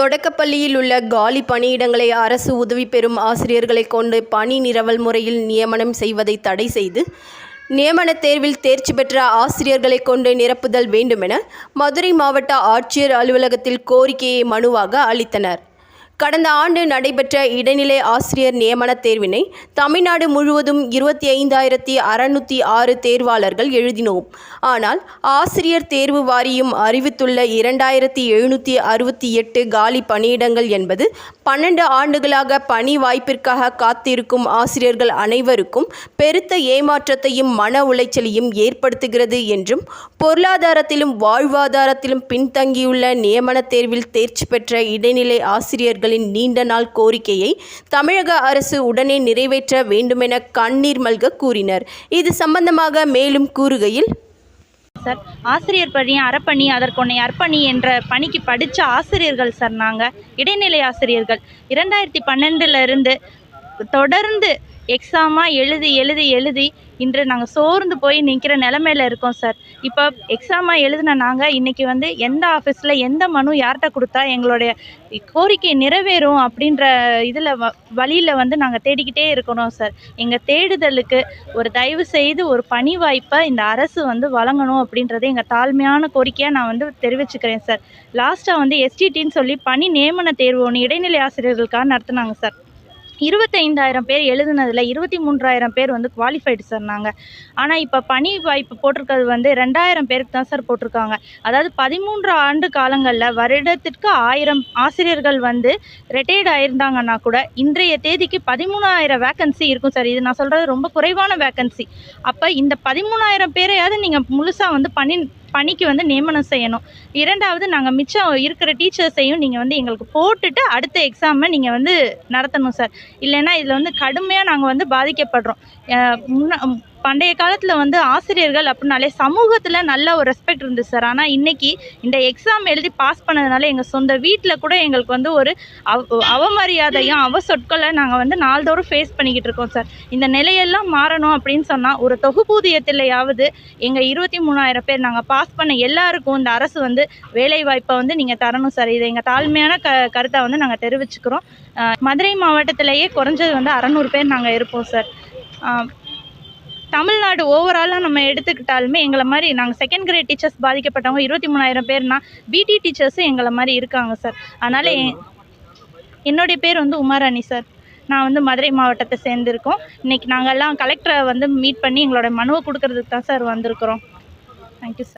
தொடக்கப்பள்ளியில் உள்ள காலி பணியிடங்களை அரசு உதவி பெறும் ஆசிரியர்களை கொண்டு பணி நிரவல் முறையில் நியமனம் செய்வதை தடை செய்து நியமனத் தேர்வில் தேர்ச்சி பெற்ற ஆசிரியர்களை கொண்டு நிரப்புதல் வேண்டுமென மதுரை மாவட்ட ஆட்சியர் அலுவலகத்தில் கோரிக்கையை மனுவாக அளித்தனர். கடந்த ஆண்டு நடைபெற்ற இடைநிலை ஆசிரியர் நியமனத் தேர்வினை தமிழ்நாடு முழுவதும் இருபத்தி ஐந்தாயிரத்தி அறநூற்றி ஆறு தேர்வாளர்கள் எழுதினோம். ஆனால் ஆசிரியர் தேர்வு வாரியம் அறிவித்துள்ள இரண்டாயிரத்தி எழுநூற்றி அறுபத்தி எட்டு காலி பணியிடங்கள் என்பது பன்னெண்டு ஆண்டுகளாக பணி வாய்ப்பிற்காக காத்திருக்கும் ஆசிரியர்கள் அனைவருக்கும் பெருத்த ஏமாற்றத்தையும் மன உளைச்சலையும் ஏற்படுத்துகிறது என்றும் பொருளாதாரத்திலும் வாழ்வாதாரத்திலும் பின்தங்கியுள்ள நியமனத் தேர்வில் தேர்ச்சி பெற்ற இடைநிலை ஆசிரியர்கள் ஆசிரியர்களின் நீண்ட நாள் கோரிக்கையை தமிழக அரசு உடனே நிறைவேற்ற வேண்டுமென கண்ணீர் மல்க கூறினர். இது சம்பந்தமாக மேலும் கூறுகையில் சார் ஆசிரியர் பணி அறப்பணி அதற்கொன்னை அர்ப்பணி என்ற பணிக்கு படித்த ஆசிரியர்கள் சார் நாங்கள் இடைநிலை ஆசிரியர்கள். இரண்டாயிரத்தி பன்னெண்டுல இருந்து தொடர்ந்து எக்ஸாமாக எழுதி எழுதி எழுதி இன்று நாங்கள் சோர்ந்து போய் நிற்கிற நிலமையில இருக்கோம் சார் இப்போ எக்ஸாமாக எழுதின நாங்கள் இன்றைக்கி வந்து எந்த ஆஃபீஸில் எந்த மனு யார்கிட்ட கொடுத்தா எங்களுடைய கோரிக்கை நிறைவேறும் அப்படின்ற இதில் வ வழியில் வந்து நாங்கள் தேடிக்கிட்டே இருக்கணும் சார் எங்கள் தேடுதலுக்கு ஒரு தயவு செய்து ஒரு பணி வாய்ப்பை இந்த அரசு வந்து வழங்கணும் அப்படின்றத எங்கள் தாழ்மையான கோரிக்கையாக நான் வந்து தெரிவிச்சுக்கிறேன் சார் லாஸ்ட்டாக வந்து எஸ்டிடின்னு சொல்லி பணி நியமன தேர்வு ஒன்று இடைநிலை ஆசிரியர்களுக்காக நடத்துனாங்க சார் இருபத்தைந்தாயிரம் பேர் எழுதுனதில் இருபத்தி மூன்றாயிரம் பேர் வந்து குவாலிஃபைடு சார் நாங்கள் ஆனால் இப்போ பணி வாய்ப்பு போட்டிருக்கிறது வந்து ரெண்டாயிரம் பேருக்கு தான் சார் போட்டிருக்காங்க. அதாவது பதிமூன்று ஆண்டு காலங்களில் வருடத்திற்கு ஆயிரம் ஆசிரியர்கள் வந்து ரிட்டையர்ட் ஆயிருந்தாங்கன்னா கூட இன்றைய தேதிக்கு பதிமூணாயிரம் வேக்கன்சி இருக்கும் சார் இது நான் சொல்கிறது ரொம்ப குறைவான வேக்கன்சி அப்போ இந்த பதிமூணாயிரம் பேரையாவது நீங்கள் முழுசாக வந்து பணி பணிக்கு வந்து நியமனம் செய்யணும். இரண்டாவது நாங்கள் மிச்சம் இருக்கிற டீச்சர்ஸையும் நீங்கள் வந்து எங்களுக்கு போட்டுட்டு அடுத்த எக்ஸாமை நீங்கள் வந்து நடத்தணும் சார். இல்லைன்னா இதில் வந்து கடுமையாக நாங்கள் வந்து பாதிக்கப்படுறோம். அஹ் முன்ன பண்டைய காலத்தில் வந்து ஆசிரியர்கள் அப்படின்னாலே சமூகத்தில் நல்ல ஒரு ரெஸ்பெக்ட் இருந்துச்சு சார் ஆனால் இன்றைக்கி இந்த எக்ஸாம் எழுதி பாஸ் பண்ணதுனால எங்கள் சொந்த வீட்டில் கூட எங்களுக்கு வந்து ஒரு அவ அவமரியாதையும் அவ சொற்களை நாங்கள் வந்து நாள்தோறும் ஃபேஸ் பண்ணிக்கிட்டு இருக்கோம் சார் இந்த நிலையெல்லாம் மாறணும் அப்படின்னு சொன்னால் ஒரு தொகுப்பூதியத்திலையாவது எங்கள் இருபத்தி மூணாயிரம் பேர் நாங்கள் பாஸ் பண்ண எல்லாருக்கும் இந்த அரசு வந்து வேலை வாய்ப்பை வந்து நீங்கள் தரணும் சார் இதை எங்கள் தாழ்மையான க கருத்தை வந்து நாங்கள் தெரிவிச்சுக்கிறோம். மதுரை மாவட்டத்திலேயே குறைஞ்சது வந்து அறநூறு பேர் நாங்கள் இருப்போம் சார் தமிழ்நாடு ஓவராலாக நம்ம எடுத்துக்கிட்டாலுமே எங்களை மாதிரி நாங்கள் செகண்ட் கிரேட் டீச்சர்ஸ் பாதிக்கப்பட்டவங்க இருபத்தி மூணாயிரம் பேர்னா பிடி டீச்சர்ஸும் எங்களை மாதிரி இருக்காங்க சார் அதனால் என்னுடைய பேர் வந்து உமாராணி சார் நான் வந்து மதுரை மாவட்டத்தை சேர்ந்துருக்கோம். இன்றைக்கி நாங்கள்லாம் கலெக்டரை வந்து மீட் பண்ணி எங்களோட மனுவை கொடுக்கறதுக்கு தான் சார் வந்திருக்கிறோம். Thank you sir